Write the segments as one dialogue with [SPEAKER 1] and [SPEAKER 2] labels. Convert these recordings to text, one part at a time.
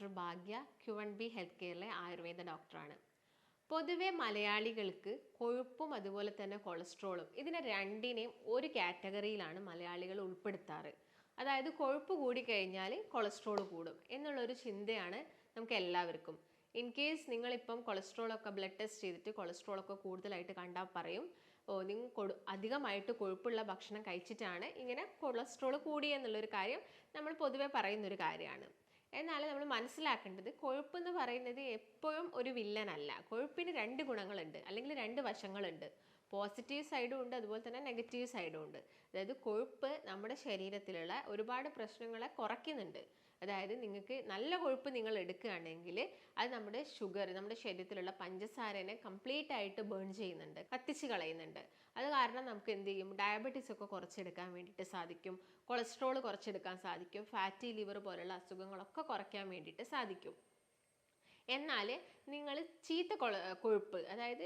[SPEAKER 1] Doctor Bhagya Q N B health കെയറിലെ Ayurveda ഡോക്ടറാണ്. പൊതുവെ മലയാളികൾക്ക് കൊഴുപ്പും അതുപോലെ തന്നെ കൊളസ്ട്രോളും ഇതിനെ രണ്ടിനെയും ഒരു കാറ്റഗറിയിലാണ് മലയാളികൾ ഉൾപ്പെടുത്താറ്. അതായത് കൊഴുപ്പ് കൂടിക്കഴിഞ്ഞാൽ കൊളസ്ട്രോൾ കൂടും എന്നുള്ളൊരു ചിന്തയാണ് നമുക്ക് എല്ലാവർക്കും. ഇൻ കേസ് നിങ്ങളിപ്പം കൊളസ്ട്രോളൊക്കെ ബ്ലഡ് ടെസ്റ്റ് ചെയ്തിട്ട് കൊളസ്ട്രോളൊക്കെ കൂടുതലായിട്ട് കണ്ടാൽ പറയും ഓ നിങ്ങൾ കൊടു അധികമായിട്ട് കൊഴുപ്പുള്ള ഭക്ഷണം കഴിച്ചിട്ടാണ് ഇങ്ങനെ കൊളസ്ട്രോൾ കൂടി എന്നുള്ളൊരു കാര്യം നമ്മൾ പൊതുവെ പറയുന്നൊരു കാര്യമാണ്. എന്നാൽ നമ്മൾ മനസ്സിലാക്കേണ്ടത്. കൊഴുപ്പ് എന്ന് പറയുന്നത് എപ്പോഴും ഒരു വില്ലനല്ല കൊഴുപ്പിന് രണ്ട് ഗുണങ്ങളുണ്ട്. അല്ലെങ്കിൽ രണ്ട് വശങ്ങളുണ്ട്. പോസിറ്റീവ് സൈഡും ഉണ്ട് അതുപോലെ തന്നെ നെഗറ്റീവ് സൈഡും ഉണ്ട്. അതായത് കൊഴുപ്പ് നമ്മുടെ ശരീരത്തിലുള്ള ഒരുപാട് പ്രശ്നങ്ങളെ കുറയ്ക്കുന്നുണ്ട്. അതായത് നിങ്ങൾക്ക് നല്ല കൊഴുപ്പ് നിങ്ങൾ എടുക്കുകയാണെങ്കിൽ അത് നമ്മുടെ ഷുഗർ നമ്മുടെ ശരീരത്തിലുള്ള പഞ്ചസാരനെ കംപ്ലീറ്റ് ആയിട്ട് ബേൺ ചെയ്യുന്നുണ്ട് കത്തിച്ച് കളയുന്നുണ്ട്. അത് കാരണം നമുക്ക് എന്ത് ചെയ്യും? ഡയബറ്റീസ് ഒക്കെ കുറച്ചെടുക്കാൻ വേണ്ടിയിട്ട് സാധിക്കും. കൊളസ്ട്രോൾ കുറച്ചെടുക്കാൻ സാധിക്കും. ഫാറ്റി ലിവർ പോലുള്ള അസുഖങ്ങളൊക്കെ കുറയ്ക്കാൻ വേണ്ടിയിട്ട് സാധിക്കും. എന്നാൽ നിങ്ങൾ ചീത്ത കൊള കൊഴുപ്പ് അതായത്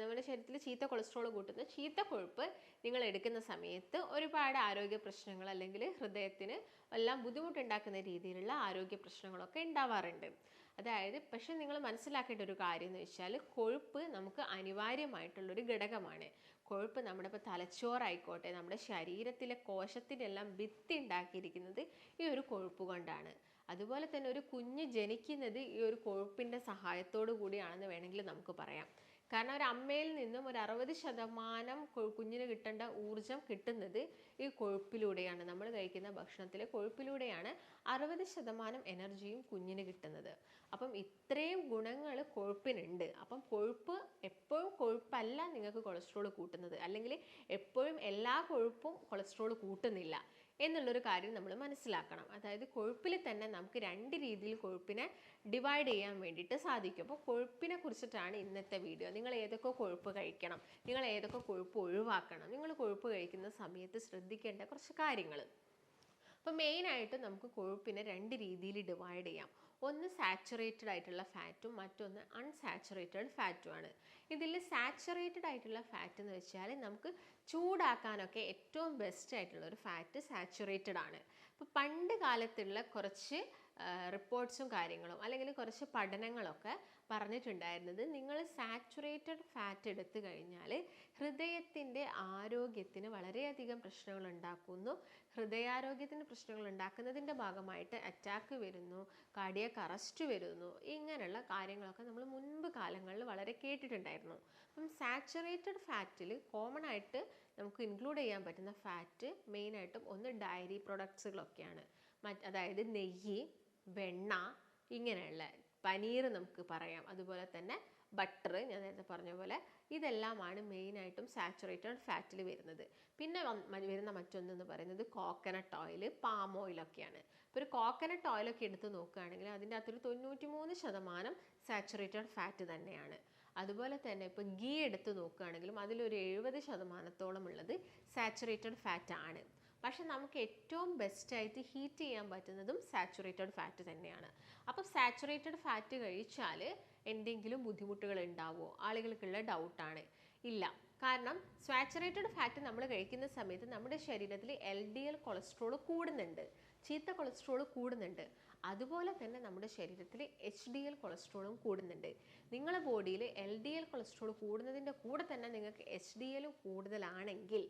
[SPEAKER 1] നമ്മുടെ ശരീരത്തിൽ ചീത്ത കൊളസ്ട്രോൾ കൂട്ടുന്ന ചീത്ത കൊഴുപ്പ് നിങ്ങൾ എടുക്കുന്ന സമയത്ത് ഒരുപാട് ആരോഗ്യ പ്രശ്നങ്ങൾ അല്ലെങ്കിൽ ഹൃദയത്തിന് എല്ലാം ബുദ്ധിമുട്ടുണ്ടാക്കുന്ന രീതിയിലുള്ള ആരോഗ്യ പ്രശ്നങ്ങളൊക്കെ ഉണ്ടാവാറുണ്ട്. അതായത് പക്ഷെ നിങ്ങൾ മനസ്സിലാക്കേണ്ട ഒരു കാര്യം എന്ന് വെച്ചാൽ കൊഴുപ്പ് നമുക്ക് അനിവാര്യമായിട്ടുള്ളൊരു ഘടകമാണ്. കൊഴുപ്പ് നമ്മുടെ ഇപ്പോൾ തലച്ചോറായിക്കോട്ടെ നമ്മുടെ ശരീരത്തിലെ കോശത്തിനെല്ലാം ഭിത്തി ഉണ്ടാക്കിയിരിക്കുന്നത് ഈ ഒരു കൊഴുപ്പ് കൊണ്ടാണ്. അതുപോലെ തന്നെ ഒരു കുഞ്ഞ് ജനിക്കുന്നത് ഈ ഒരു കൊഴുപ്പിന്റെ സഹായത്തോടു കൂടിയാണെന്ന് വേണമെങ്കിൽ നമുക്ക് പറയാം. കാരണം ഒരു അമ്മയിൽ നിന്നും ഒരു അറുപത് ശതമാനം കുഞ്ഞിന് കിട്ടേണ്ട ഊർജം കിട്ടുന്നത് ഈ കൊഴുപ്പിലൂടെയാണ്. നമ്മൾ കഴിക്കുന്ന ഭക്ഷണത്തിലെ കൊഴുപ്പിലൂടെയാണ് അറുപത് ശതമാനം എനർജിയും കുഞ്ഞിന് കിട്ടുന്നത്. അപ്പം ഇത്രയും ഗുണങ്ങൾ കൊഴുപ്പിനുണ്ട്. അപ്പം കൊഴുപ്പ് എപ്പോഴും കൊഴുപ്പല്ല നിങ്ങൾക്ക് കൊളസ്ട്രോൾ കൂട്ടുന്നത്. അല്ലെങ്കിൽ എപ്പോഴും എല്ലാ കൊഴുപ്പും കൊളസ്ട്രോൾ കൂട്ടുന്നില്ല എന്നുള്ളൊരു കാര്യം നമ്മൾ മനസ്സിലാക്കണം. അതായത് കൊഴുപ്പിൽ തന്നെ നമുക്ക് രണ്ട് രീതിയിൽ കൊഴുപ്പിനെ ഡിവൈഡ് ചെയ്യാൻ വേണ്ടിയിട്ട് സാധിക്കും. അപ്പോൾ കൊഴുപ്പിനെ കുറിച്ചിട്ടാണ് ഇന്നത്തെ വീഡിയോ നിങ്ങൾ ഏതൊക്കെ കൊഴുപ്പ് കഴിക്കണം? നിങ്ങൾ ഏതൊക്കെ കൊഴുപ്പ് ഒഴിവാക്കണം? നിങ്ങൾ കൊഴുപ്പ് കഴിക്കുന്ന സമയത്ത് ശ്രദ്ധിക്കേണ്ട കുറച്ച് കാര്യങ്ങൾ. അപ്പോൾ മെയിനായിട്ട് നമുക്ക് കൊഴുപ്പിനെ രണ്ട് രീതിയിൽ ഡിവൈഡ് ചെയ്യാം. ഒന്ന് സാച്ചുറേറ്റഡ് ആയിട്ടുള്ള ഫാറ്റും മറ്റൊന്ന് അൺസാച്ചുറേറ്റഡ് ഫാറ്റുമാണ് ഇതിൽ സാച്ചുറേറ്റഡ് ആയിട്ടുള്ള ഫാറ്റ് എന്ന് വെച്ചാൽ നമുക്ക് ചൂടാക്കാനൊക്കെ ഏറ്റവും ബെസ്റ്റ് ആയിട്ടുള്ള ഒരു ഫാറ്റ് സാച്ചുറേറ്റഡ് ആണ്. അപ്പോൾ പണ്ട് കാലത്തുള്ള കുറച്ച് റിപ്പോർട്ട്സും കാര്യങ്ങളും അല്ലെങ്കിൽ കുറച്ച് പഠനങ്ങളൊക്കെ പറഞ്ഞിട്ടുണ്ടായിരുന്നത് നിങ്ങൾ സാച്ചുറേറ്റഡ് ഫാറ്റ് എടുത്തു കഴിഞ്ഞാൽ ഹൃദയത്തിന്റെ ആരോഗ്യത്തിന് വളരെയധികം പ്രശ്നങ്ങൾ ഉണ്ടാക്കുന്നു. ഹൃദയാരോഗ്യത്തിന് പ്രശ്നങ്ങൾ ഉണ്ടാക്കുന്നതിന്റെ ഭാഗമായിട്ട് അറ്റാക്ക് വരുന്നു കാർഡിയക് അറസ്റ്റ് വരുന്നു ഇങ്ങനെയുള്ള കാര്യങ്ങളൊക്കെ നമ്മൾ മുൻപ് കാലങ്ങളിൽ വളരെ കേട്ടിട്ടുണ്ടായിരുന്നു. അപ്പം സാച്ചുറേറ്റഡ് ഫാറ്റിൽ കോമൺ ആയിട്ട് നമുക്ക് ഇൻക്ലൂഡ് ചെയ്യാൻ പറ്റുന്ന ഫാറ്റ് മെയിനായിട്ടും ഒന്ന് ഡയറി പ്രൊഡക്ട്സുകളൊക്കെയാണ് മറ്റ് അതായത് നെയ്യ് വെണ്ണ ഇങ്ങനെയുള്ള പനീർ നമുക്ക് പറയാം. അതുപോലെ തന്നെ ബട്ടർ ഞാൻ നേരത്തെ പറഞ്ഞ പോലെ ഇതെല്ലാമാണ് മെയിനായിട്ടും സാച്ചുറേറ്റഡ് ഫാറ്റിൽ വരുന്നത്. പിന്നെ വരുന്ന മറ്റൊന്ന് വരുന്ന മറ്റൊന്നെന്ന് പറയുന്നത് കോക്കനട്ട് ഓയിൽ പാം ഓയിലൊക്കെയാണ് ഇപ്പോൾ ഒരു കോക്കനട്ട് ഓയിലൊക്കെ എടുത്ത് നോക്കുകയാണെങ്കിൽ അതിന്റെ അകത്തൊരു തൊണ്ണൂറ്റി മൂന്ന് ശതമാനം സാച്ചുറേറ്റഡ് ഫാറ്റ് തന്നെയാണ്. അതുപോലെ തന്നെ ഇപ്പോൾ ഗീ എടുത്ത് നോക്കുകയാണെങ്കിലും അതിലൊരു എഴുപത് ശതമാനത്തോളം ഉള്ളത് സാച്ചുറേറ്റഡ് ഫാറ്റ് ആണ്. പക്ഷെ നമുക്ക് ഏറ്റവും ബെസ്റ്റായിട്ട് ഹീറ്റ് ചെയ്യാൻ പറ്റുന്നതും സാച്ചുറേറ്റഡ് ഫാറ്റ് തന്നെയാണ്. അപ്പോൾ സാച്ചുറേറ്റഡ് ഫാറ്റ് കഴിച്ചാൽ എന്തെങ്കിലും ബുദ്ധിമുട്ടുകൾ ഉണ്ടാവുമോ? ആളുകൾക്കുള്ള ഡൗട്ടാണ് ഇല്ല. കാരണം സാച്ചുറേറ്റഡ് ഫാറ്റ് നമ്മൾ കഴിക്കുന്ന സമയത്ത് നമ്മുടെ ശരീരത്തിൽ എൽ ഡി എൽ കൊളസ്ട്രോൾ കൂടുന്നുണ്ട്. ചീത്ത കൊളസ്ട്രോൾ കൂടുന്നുണ്ട്. അതുപോലെ തന്നെ നമ്മുടെ ശരീരത്തിൽ എച്ച് ഡി എൽ കൊളസ്ട്രോളും കൂടുന്നുണ്ട്. നിങ്ങളുടെ ബോഡിയിൽ എൽ ഡി എൽ കൊളസ്ട്രോൾ കൂടുന്നതിന്റെ കൂടെ തന്നെ നിങ്ങൾക്ക് എച്ച് ഡി എൽ കൂടുതലാണെങ്കിൽ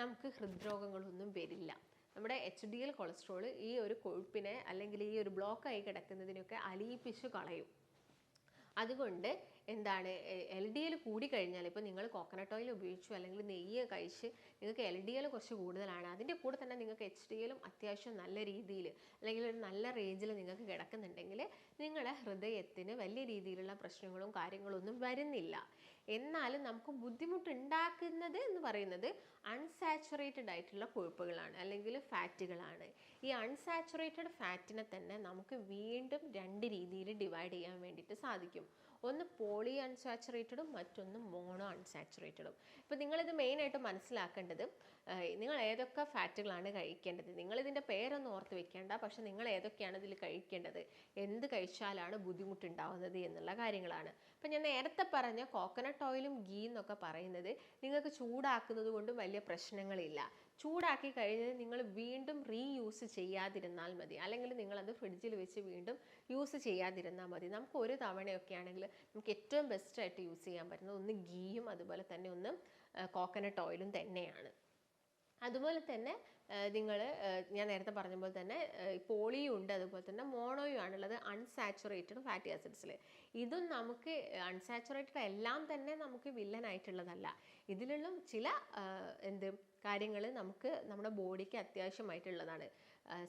[SPEAKER 1] നമുക്ക് ഹൃദ്രോഗങ്ങളൊന്നും വരില്ല. നമ്മുടെ എച്ച് ഡി എൽ കൊളസ്ട്രോൾ ഈ ഒരു കൊഴുപ്പിനെ അല്ലെങ്കിൽ ഈ ഒരു ബ്ലോക്കായി കിടക്കുന്നതിനൊക്കെ അലിയിപ്പിച്ച് കളയും. അതുകൊണ്ട് എന്താണ് എൽ ഡി എൽ കൂടി കഴിഞ്ഞാൽ ഇപ്പോൾ നിങ്ങൾ കോക്കനട്ട് ഓയിൽ ഉപയോഗിച്ചു അല്ലെങ്കിൽ നെയ്യ് കഴിച്ച് നിങ്ങൾക്ക് എൽ ഡി എൽ കുറച്ച് കൂടുതലാണ്. അതിന്റെ കൂടെ തന്നെ നിങ്ങൾക്ക് എച്ച് ഡി എല്ലും അത്യാവശ്യം നല്ല രീതിയിൽ അല്ലെങ്കിൽ ഒരു നല്ല റേഞ്ചിൽ നിങ്ങൾക്ക് കിടക്കുന്നുണ്ടെങ്കിൽ നിങ്ങളുടെ ഹൃദയത്തിന് വലിയ രീതിയിലുള്ള പ്രശ്നങ്ങളും കാര്യങ്ങളൊന്നും വരുന്നില്ല. എന്നാലും നമുക്ക് ബുദ്ധിമുട്ടുണ്ടാക്കുന്നത് എന്ന് പറയുന്നത് അൺസാച്ചുറേറ്റഡ് ആയിട്ടുള്ള കൊഴുപ്പുകളാണ് അല്ലെങ്കിൽ ഫാറ്റുകളാണ് ഈ അൺസാച്ചുറേറ്റഡ് ഫാറ്റിനെ തന്നെ നമുക്ക് വീണ്ടും രണ്ട് രീതിയിൽ ഡിവൈഡ് ചെയ്യാൻ വേണ്ടിയിട്ട് സാധിക്കും. ഒന്ന് പോളി അൺസാച്ചുറേറ്റഡും മറ്റൊന്ന് മോണോ അൺസാച്ചുറേറ്റഡും ഇപ്പോൾ നിങ്ങളിത് മെയിനായിട്ട് മനസ്സിലാക്കേണ്ടത് നിങ്ങൾ ഏതൊക്കെ ഫാറ്റുകളാണ് കഴിക്കേണ്ടത്? നിങ്ങൾ ഇതിന്റെ പേരൊന്നും ഓർത്ത് വെക്കേണ്ട പക്ഷെ നിങ്ങൾ ഏതൊക്കെയാണ് ഇതിൽ കഴിക്കേണ്ടത്? എന്ത് കഴിച്ചാലാണ് ബുദ്ധിമുട്ടുണ്ടാവുന്നത് എന്നുള്ള കാര്യങ്ങളാണ്. അപ്പം ഞാൻ നേരത്തെ പറഞ്ഞ കോക്കനട്ട് ഓയിലും ഗീ എന്നൊക്കെ പറയുന്നത് നിങ്ങൾക്ക് ചൂടാക്കുന്നത് കൊണ്ടും വലിയ പ്രശ്നങ്ങളില്ല. ചൂടാക്കി കഴിഞ്ഞ് നിങ്ങൾ വീണ്ടും റീയൂസ് ചെയ്യാതിരുന്നാൽ മതി. അല്ലെങ്കിൽ നിങ്ങളത് ഫ്രിഡ്ജിൽ വെച്ച് വീണ്ടും യൂസ് ചെയ്യാതിരുന്നാൽ മതി. നമുക്ക് ഒരു തവണയൊക്കെ ആണെങ്കിൽ നമുക്ക് ഏറ്റവും ബെസ്റ്റായിട്ട് യൂസ് ചെയ്യാൻ പറ്റുന്നത് ഒന്ന് ഗീയും അതുപോലെ തന്നെ ഒന്ന് കോക്കനട്ട് ഓയിലും തന്നെയാണ്. അതുപോലെ തന്നെ നിങ്ങൾ ഞാൻ നേരത്തെ പറഞ്ഞ പോലെ തന്നെ പോളിയും ഉണ്ട്. അതുപോലെ തന്നെ മോണോയും ആണുള്ളത് അൺസാച്ചുറേറ്റഡ് ഫാറ്റി ആസിഡ്സിൽ ഇതും നമുക്ക് അൺസാച്ചുറേറ്റഡ് എല്ലാം തന്നെ നമുക്ക് വില്ലനായിട്ടുള്ളതല്ല. ഇതിലുള്ള ചില എന്ത് കാര്യങ്ങൾ നമുക്ക് നമ്മുടെ ബോഡിക്ക് അത്യാവശ്യമായിട്ടുള്ളതാണ്.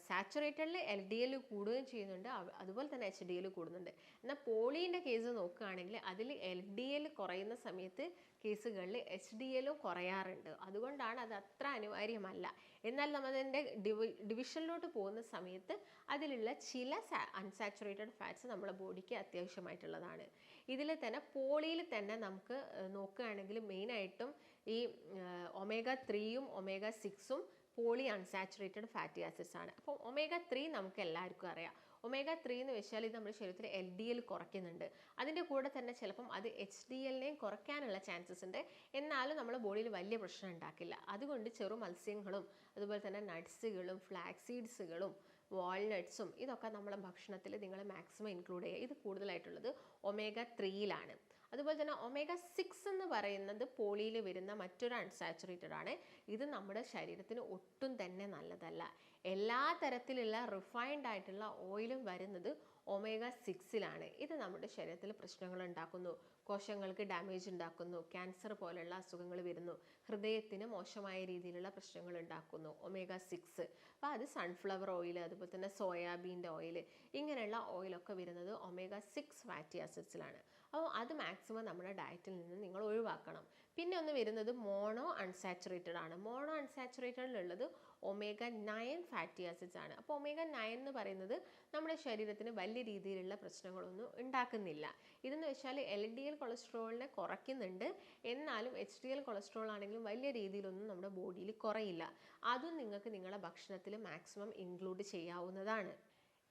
[SPEAKER 1] സാച്ചുറേറ്റഡിൽ എൽ ഡി എൽ കൂടുകയും ചെയ്യുന്നുണ്ട്. അതുപോലെ തന്നെ എച്ച് ഡി എൽ കൂടുന്നുണ്ട്. എന്നാൽ പോളീന്റെ കേസ് നോക്കുകയാണെങ്കിൽ അതിൽ എൽ ഡി എൽ കുറയുന്ന സമയത്ത് കേസുകളിൽ എച്ച് ഡി എല്ലും കുറയാറുണ്ട്. അതുകൊണ്ടാണ് അത് അത്ര അനിവാര്യമല്ല. എന്നാൽ നമ്മളതിന്റെ ഡിവി ഡിവിഷനിലോട്ട് പോകുന്ന സമയത്ത് അതിലുള്ള ചില അൺസാച്ചുറേറ്റഡ് ഫാറ്റ്സ് നമ്മുടെ ബോഡിക്ക് അത്യാവശ്യമായിട്ടുള്ളതാണ്. ഇതിൽ തന്നെ പോളിയിൽ തന്നെ നമുക്ക് നോക്കുകയാണെങ്കിൽ മെയിനായിട്ടും ഈ ഒമേഗ ത്രീയും ഒമേഗ സിക്സും പോളി അൺസാച്ചുറേറ്റഡ് ഫാറ്റി ആസിഡ്സ് ആണ്. അപ്പോൾ ഒമേഗ ത്രീ നമുക്ക് എല്ലാവർക്കും അറിയാം. ഒമേഗ ത്രീ എന്ന് വെച്ചാൽ ഇത് നമ്മുടെ ശരീരത്തിൽ എൽ ഡി എൽ കുറയ്ക്കുന്നുണ്ട്. അതിന്റെ കൂടെ തന്നെ ചിലപ്പം അത് എച്ച് ഡി എല്ലിനെയും കുറയ്ക്കാനുള്ള ചാൻസസ് ഉണ്ട്. എന്നാലും നമ്മുടെ ബോഡിയിൽ വലിയ പ്രശ്നം ഉണ്ടാക്കില്ല. അതുകൊണ്ട് ചെറു മത്സ്യങ്ങളും അതുപോലെ തന്നെ നട്ട്സുകളും ഫ്ലാക്സീഡ്സുകളും വാൾനട്ട്സും ഇതൊക്കെ നമ്മുടെ ഭക്ഷണത്തിൽ നിങ്ങൾ മാക്സിമം ഇൻക്ലൂഡ് ചെയ്യുക. ഇത് കൂടുതലായിട്ടുള്ളത് ഒമേഗ ത്രീയിലാണ് അതുപോലെ തന്നെ ഒമേഗ സിക്സ് എന്ന് പറയുന്നത് പോളിയിൽ വരുന്ന മറ്റൊരു അൺസാച്ചുറേറ്റഡ് ആണ്. ഇത് നമ്മുടെ ശരീരത്തിന് ഒട്ടും തന്നെ നല്ലതല്ല. എല്ലാ തരത്തിലുള്ള റിഫൈൻഡ് ആയിട്ടുള്ള ഓയിലും വരുന്നത് ഒമേഗ സിക്സിലാണ് ഇത് നമ്മുടെ ശരീരത്തിൽ പ്രശ്നങ്ങൾ ഉണ്ടാക്കുന്നു. കോശങ്ങൾക്ക് ഡാമേജ് ഉണ്ടാക്കുന്നു ക്യാൻസർ പോലുള്ള അസുഖങ്ങൾ വരുന്നു ഹൃദയത്തിന് മോശമായ രീതിയിലുള്ള പ്രശ്നങ്ങൾ ഉണ്ടാക്കുന്നു ഒമേഗ സിക്സ് അപ്പോൾ അത് സൺഫ്ലവർ ഓയിൽ അതുപോലെ തന്നെ സോയാബീന്റെ ഓയിൽ ഇങ്ങനെയുള്ള ഓയിലൊക്കെ വരുന്നത് ഒമേഗ സിക്സ് ഫാറ്റി ആസിഡ്സിലാണ് അപ്പോൾ അത് മാക്സിമം നമ്മുടെ ഡയറ്റിൽ നിന്ന് നിങ്ങൾ ഒഴിവാക്കണം. പിന്നെ ഒന്ന് വരുന്നത് മോണോ അൺസാച്ചുറേറ്റഡ് ആണ്. മോണോ അൺസാച്ചുറേറ്റഡിലുള്ളത് ഒമേഗ നയൻ ഫാറ്റി ആസിഡ്സ് ആണ്. അപ്പോൾ ഒമേഗ നയൻ എന്ന് പറയുന്നത് നമ്മുടെ ശരീരത്തിന് വലിയ രീതിയിലുള്ള പ്രശ്നങ്ങളൊന്നും ഉണ്ടാക്കുന്നില്ല. ഇതെന്ന് വെച്ചാൽ എൽ ഡി എൽ കൊളസ്ട്രോളിനെ കുറയ്ക്കുന്നുണ്ട്. എന്നാലും എച്ച് ഡി എൽ കൊളസ്ട്രോൾ ആണെങ്കിലും വലിയ രീതിയിലൊന്നും നമ്മുടെ ബോഡിയിൽ കുറയില്ല. അതും നിങ്ങൾക്ക് നിങ്ങളുടെ ഭക്ഷണത്തിൽ മാക്സിമം ഇൻക്ലൂഡ് ചെയ്യാവുന്നതാണ്.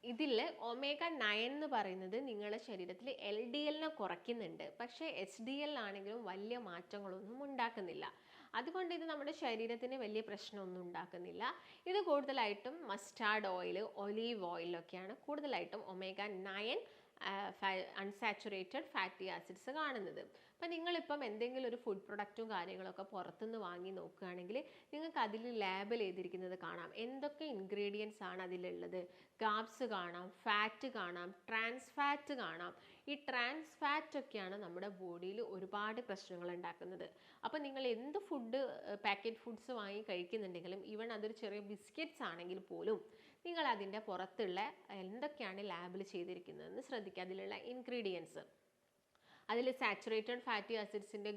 [SPEAKER 1] ഇതിൽ ഒമേഗ നയൻ എന്ന് പറയുന്നത് നിങ്ങളുടെ ശരീരത്തിൽ എൽ ഡി എല്ലിനെ കുറയ്ക്കുന്നുണ്ട്. പക്ഷേ എച്ച് ഡി എൽ ആണെങ്കിലും വലിയ മാറ്റങ്ങളൊന്നും ഉണ്ടാക്കുന്നില്ല. അതുകൊണ്ട് ഇത് നമ്മുടെ ശരീരത്തിന് വലിയ പ്രശ്നമൊന്നും ഉണ്ടാക്കുന്നില്ല. ഇത് കൂടുതലായിട്ടും മസ്റ്റാർഡ് ഓയിൽ ഒലീവ് ഓയിലൊക്കെയാണ് കൂടുതലായിട്ടും omega nine unsaturated fatty acids കാണുന്നത്. അപ്പം നിങ്ങളിപ്പം എന്തെങ്കിലും ഒരു ഫുഡ് പ്രൊഡക്റ്റും കാര്യങ്ങളൊക്കെ പുറത്തുനിന്ന് വാങ്ങി നോക്കുകയാണെങ്കിൽ നിങ്ങൾക്ക് അതിൽ ലേബൽ ചെയ്തിരിക്കുന്നത് കാണാം. എന്തൊക്കെ ഇൻഗ്രീഡിയൻസ് ആണ് അതിലുള്ളത്? ഗാബ്സ് കാണാം ഫാറ്റ് കാണാം ട്രാൻസ് ഫാറ്റ് കാണാം. ഈ ട്രാൻസ് ഫാറ്റ് ഒക്കെയാണ് നമ്മുടെ ബോഡിയിൽ ഒരുപാട് പ്രശ്നങ്ങൾ ഉണ്ടാക്കുന്നത്. അപ്പോൾ നിങ്ങൾ എന്ത് ഫുഡ് പാക്കറ്റ് ഫുഡ്സ് വാങ്ങി കഴിക്കുന്നുണ്ടെങ്കിലും ഈവൻ അതൊരു ചെറിയ ബിസ്ക്കറ്റ്സ് ആണെങ്കിൽ പോലും നിങ്ങൾ അതിന്റെ പുറത്തുള്ള എന്തൊക്കെയാണ് ലാബിൽ ചെയ്തിരിക്കുന്നതെന്ന് ശ്രദ്ധിക്കുക. അതിലുള്ള ഇൻഗ്രീഡിയൻസ്. അതിൽ സാച്ചുറേറ്റഡ് ഫാറ്റി ആസിഡ്സിന്റെ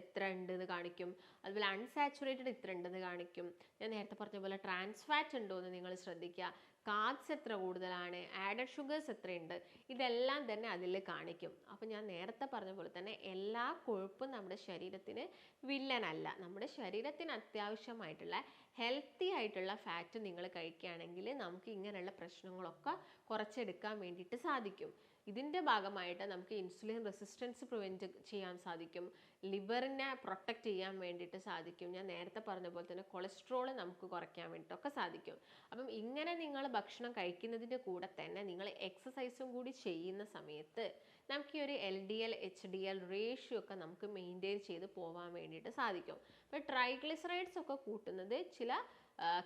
[SPEAKER 1] എത്ര ഉണ്ടെന്ന് കാണിക്കും. അതുപോലെ അൺസാച്ചുറേറ്റഡ് ഇത്ര ഉണ്ടെന്ന് കാണിക്കും. ഞാൻ നേരത്തെ പറഞ്ഞ പോലെ ട്രാൻസ് ഫാറ്റ് ഉണ്ടോ എന്ന് നിങ്ങൾ ശ്രദ്ധിക്കുക. കാർബ്സ് എത്ര കൂടുതലാണ്? ആഡഡ് ഷുഗേഴ്സ് എത്രയുണ്ട്? ഇതെല്ലാം തന്നെ അതിൽ കാണിക്കും. അപ്പോൾ ഞാൻ നേരത്തെ പറഞ്ഞ പോലെ തന്നെ എല്ലാ കൊഴുപ്പും നമ്മുടെ ശരീരത്തിന് വില്ലനല്ല നമ്മുടെ ശരീരത്തിന് അത്യാവശ്യമായിട്ടുള്ള ഹെൽത്തി ആയിട്ടുള്ള ഫാറ്റ് നിങ്ങൾ കഴിക്കുകയാണെങ്കിൽ നമുക്ക് ഇങ്ങനെയുള്ള പ്രശ്നങ്ങളൊക്കെ കുറച്ചെടുക്കാൻ വേണ്ടിയിട്ട് സാധിക്കും. ഇതിന്റെ ഭാഗമായിട്ട് നമുക്ക് ഇൻസുലിൻ റെസിസ്റ്റൻസ് പ്രിവെന്റ് ചെയ്യാൻ സാധിക്കും. ലിവറിനെ പ്രൊട്ടക്റ്റ് ചെയ്യാൻ വേണ്ടിയിട്ട് സാധിക്കും. ഞാൻ നേരത്തെ പറഞ്ഞ പോലെ തന്നെ കൊളസ്ട്രോൾ നമുക്ക് കുറയ്ക്കാൻ വേണ്ടിയിട്ടൊക്കെ സാധിക്കും. അപ്പം ഇങ്ങനെ നിങ്ങൾ ഭക്ഷണം കഴിക്കുന്നതിന്റെ കൂടെ തന്നെ നിങ്ങൾ എക്സസൈസും കൂടി ചെയ്യുന്ന സമയത്ത് നമുക്ക് ഈ ഒരു L D L H D L ratio ഒക്കെ നമുക്ക് മെയിന്റെയിൻ ചെയ്ത് പോകാൻ വേണ്ടിയിട്ട് സാധിക്കും. അപ്പോൾ ട്രൈഗ്ലിസറൈഡ്സ് ഒക്കെ കൂട്ടുന്നത് ചില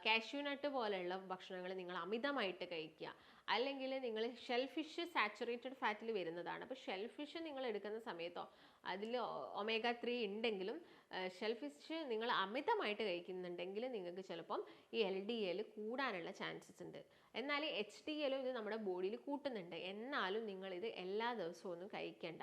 [SPEAKER 1] കാഷ്യൂനട്ട് പോലെയുള്ള ഭക്ഷണങ്ങൾ നിങ്ങൾ അമിതമായിട്ട് കഴിക്കുക. അല്ലെങ്കിൽ നിങ്ങൾ ഷെൽഫിഷ് സാച്ചുറേറ്റഡ് ഫാറ്റിൽ വരുന്നതാണ്. അപ്പോൾ ഷെൽഫിഷ് നിങ്ങൾ എടുക്കുന്ന സമയത്തോ അതിൽ ഒമേഗ ത്രീ ഉണ്ടെങ്കിലും ഷെൽഫിഷ് നിങ്ങൾ അമിതമായിട്ട് കഴിക്കുന്നുണ്ടെങ്കിൽ നിങ്ങൾക്ക് ചിലപ്പം ഈ എൽ ഡി എൽ കൂടാനുള്ള ചാൻസസ് ഉണ്ട്. എന്നാൽ എച്ച് ഡി എല്ലും ഇത് നമ്മുടെ ബോഡിയിൽ കൂട്ടുന്നുണ്ട്. എന്നാലും നിങ്ങളിത് എല്ലാ ദിവസവും ഒന്നും കഴിക്കേണ്ട.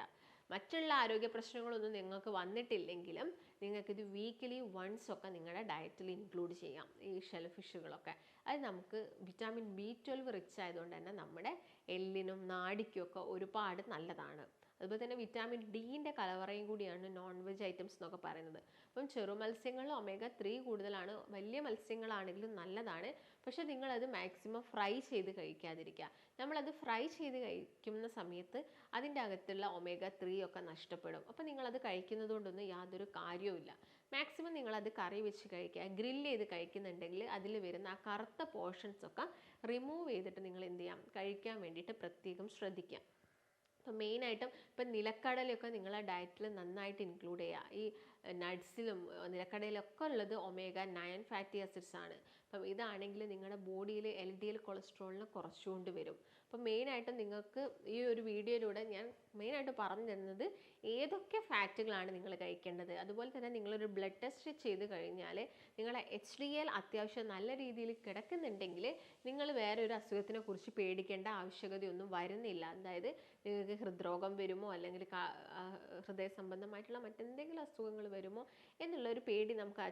[SPEAKER 1] മറ്റുള്ള ആരോഗ്യ പ്രശ്നങ്ങളൊന്നും നിങ്ങൾക്ക് വന്നിട്ടില്ലെങ്കിലും നിങ്ങൾക്കിത് വീക്കിലി വൺസ് ഒക്കെ നിങ്ങളുടെ ഡയറ്റിൽ ഇൻക്ലൂഡ് ചെയ്യാം. ഈ ഷെൽ ഫിഷുകളൊക്കെ അത് നമുക്ക് വിറ്റാമിൻ ബി ട്വൽവ് റിച്ച് ആയതുകൊണ്ട് തന്നെ നമ്മുടെ എല്ലിനും നാടിക്കും ഒക്കെ ഒരുപാട് നല്ലതാണ്. അതുപോലെ തന്നെ വിറ്റാമിൻ ഡിന്റെ കലവറയും കൂടിയാണ് നോൺ വെജ് ഐറ്റംസ് എന്നൊക്കെ പറയുന്നത്. അപ്പം ചെറു മത്സ്യങ്ങളിൽ ഒമേഗ ത്രീ കൂടുതലാണ് വലിയ മത്സ്യങ്ങളാണെങ്കിലും നല്ലതാണ്. പക്ഷേ നിങ്ങളത് മാക്സിമം ഫ്രൈ ചെയ്ത് കഴിക്കാതിരിക്കുക. നമ്മളത് ഫ്രൈ ചെയ്ത് കഴിക്കുന്ന സമയത്ത് അതിന്റെ അകത്തുള്ള ഒമേഗ ത്രീ ഒക്കെ നഷ്ടപ്പെടും. അപ്പോൾ നിങ്ങളത് കഴിക്കുന്നത് കൊണ്ടൊന്നും യാതൊരു കാര്യവുമില്ല മാക്സിമം നിങ്ങളത് കറി വെച്ച് കഴിക്കുക ഗ്രില്ല് ചെയ്ത് കഴിക്കുന്നുണ്ടെങ്കിൽ അതിൽ വരുന്ന ആ കറുത്ത പോർഷൻസ് ഒക്കെ റിമൂവ് ചെയ്തിട്ട് നിങ്ങൾ എന്ത് ചെയ്യാം? കഴിക്കാൻ വേണ്ടിയിട്ട് പ്രത്യേകം ശ്രദ്ധിക്കുക. അപ്പം മെയിനായിട്ടും ഇപ്പം നിലക്കടലയൊക്കെ നിങ്ങളെ ഡയറ്റിൽ നന്നായിട്ട് ഇൻക്ലൂഡ് ചെയ്യുക. ഈ നട്ട്സിലും നിലക്കടയിലൊക്കെ ഉള്ളത് ഒമേഗ നയൻ ഫാറ്റി ആസിഡ്സ് ആണ്. അപ്പം ഇതാണെങ്കിൽ നിങ്ങളുടെ ബോഡിയിൽ എൽ ഡി എൽ കൊളസ്ട്രോളിനെ കുറച്ചുകൊണ്ട് വരും. അപ്പം മെയിനായിട്ടും നിങ്ങൾക്ക് ഈ ഒരു വീഡിയോയിലൂടെ ഞാൻ മെയിനായിട്ട് പറഞ്ഞു തരുന്നത് ഏതൊക്കെ ഫാറ്റുകളാണ് നിങ്ങൾ കഴിക്കേണ്ടത്? അതുപോലെ തന്നെ നിങ്ങളൊരു ബ്ലഡ് ടെസ്റ്റ് ചെയ്ത് കഴിഞ്ഞാൽ നിങ്ങളെ എച്ച് ഡി എൽ അത്യാവശ്യം നല്ല രീതിയിൽ കിടക്കുന്നുണ്ടെങ്കിൽ നിങ്ങൾ വേറെ ഒരു അസുഖത്തിനെ കുറിച്ച് പേടിക്കേണ്ട ആവശ്യകതയൊന്നും വരുന്നില്ല. അതായത് നിങ്ങൾക്ക് ഹൃദ്രോഗം വരുമോ? അല്ലെങ്കിൽ ഹൃദയ സംബന്ധമായിട്ടുള്ള മറ്റെന്തെങ്കിലും അസുഖങ്ങൾ വരുമോ എന്നുള്ള ഒരു പേടി നമുക്ക്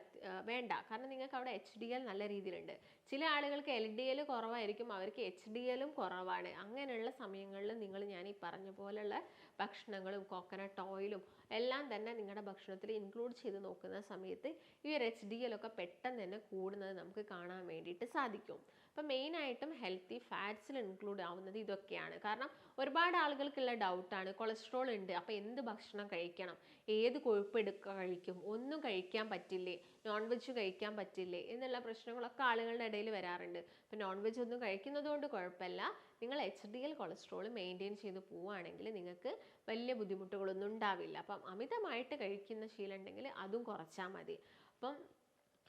[SPEAKER 1] വേണ്ട. കാരണം നിങ്ങൾക്ക് അവിടെ എച്ച് ഡി എൽ നല്ല രീതിയിലുണ്ട്. ചില ആളുകൾക്ക് എൽ ഡി എൽ കുറവായിരിക്കും അവർക്ക് എച്ച് ഡി എല്ലും കുറവാണ്. അങ്ങനെയുള്ള സമയങ്ങളിൽ നിങ്ങൾ ഞാൻ ഈ പറഞ്ഞ പോലെയുള്ള ഭക്ഷണങ്ങളും കോക്കനട്ട് ഓയിലും എല്ലാം തന്നെ നിങ്ങളുടെ ഭക്ഷണത്തിൽ ഇൻക്ലൂഡ് ചെയ്ത് നോക്കുന്ന സമയത്ത് ഈ ഒരു എച്ച് ഡി എൽ ഒക്കെ പെട്ടെന്ന് തന്നെ കൂടുന്നത് നമുക്ക് കാണാൻ വേണ്ടിയിട്ട് സാധിക്കും. അപ്പം മെയിനായിട്ടും ഹെൽത്തി ഫാറ്റ്സിൽ ഇൻക്ലൂഡ് ആവുന്നത് ഇതൊക്കെയാണ്. കാരണം ഒരുപാട് ആളുകൾക്കുള്ള ഡൗട്ടാണ് കൊളസ്ട്രോൾ ഉണ്ട്. അപ്പോൾ എന്ത് ഭക്ഷണം കഴിക്കണം? ഏത് കൊഴുപ്പ് എടുക്കുക കഴിക്കും. ഒന്നും കഴിക്കാൻ പറ്റില്ലേ? നോൺ വെജ് കഴിക്കാൻ പറ്റില്ലേ? എന്നുള്ള പ്രശ്നങ്ങളൊക്കെ ആളുകളുടെ ഇടയിൽ വരാറുണ്ട്. അപ്പം നോൺ വെജ് ഒന്നും കഴിക്കുന്നത് കൊണ്ട് കുഴപ്പമില്ല. നിങ്ങൾ H D L cholesterol maintain ചെയ്ത് പോവുകയാണെങ്കിൽ നിങ്ങൾക്ക് വലിയ ബുദ്ധിമുട്ടുകളൊന്നും ഉണ്ടാവില്ല. അപ്പം അമിതമായിട്ട് കഴിക്കുന്ന ശീലം ഉണ്ടെങ്കിൽ അതും കുറച്ചാൽ മതി. അപ്പം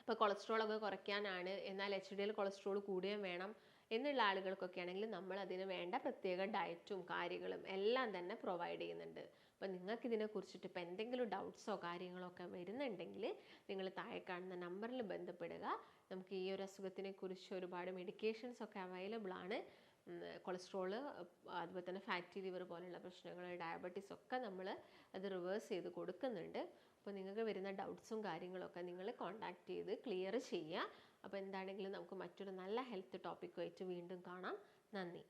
[SPEAKER 1] ഇപ്പോൾ കൊളസ്ട്രോൾ ഒക്കെ കുറയ്ക്കാനാണ്. എന്നാൽ എച്ച് ഡി എൽ കൊളസ്ട്രോൾ കൂടുകയും വേണം എന്നുള്ള ആളുകൾക്കൊക്കെ ആണെങ്കിൽ നമ്മൾ അതിന് വേണ്ട പ്രത്യേക ഡയറ്റും കാര്യങ്ങളും എല്ലാം തന്നെ പ്രൊവൈഡ് ചെയ്യുന്നുണ്ട്. അപ്പോൾ നിങ്ങൾക്ക് ഇതിനെ കുറിച്ചിട്ട് ഇപ്പോൾ എന്തെങ്കിലും ഡൗട്ട്സോ കാര്യങ്ങളോ ഒക്കെ വരുന്നുണ്ടെങ്കിൽ നിങ്ങൾ താഴെ കാണുന്ന നമ്പറിൽ ബന്ധപ്പെടുക. നമുക്ക് ഈ ഒരു അസുഖത്തിനെ കുറിച്ച് ഒരുപാട് മെഡിക്കേഷൻസ് ഒക്കെ അവൈലബിൾ ആണ്. കൊളസ്ട്രോൾ അതുപോലെ തന്നെ ഫാറ്റി ലിവർ പോലെയുള്ള പ്രശ്നങ്ങൾ ഡയബറ്റീസ് ഒക്കെ നമ്മൾ അത് റിവേഴ്സ് ചെയ്ത് കൊടുക്കുന്നുണ്ട്. അപ്പോൾ നിങ്ങൾക്ക് വരുന്ന ഡൗട്ട്സും കാര്യങ്ങളൊക്കെ നിങ്ങൾ കോൺടാക്റ്റ് ചെയ്ത് ക്ലിയർ ചെയ്യുക. അപ്പോൾ എന്താണെങ്കിലും നമുക്ക് മറ്റൊരു നല്ല ഹെൽത്ത് ടോപ്പിക്കുമായിട്ട് വീണ്ടും കാണാം. നന്ദി.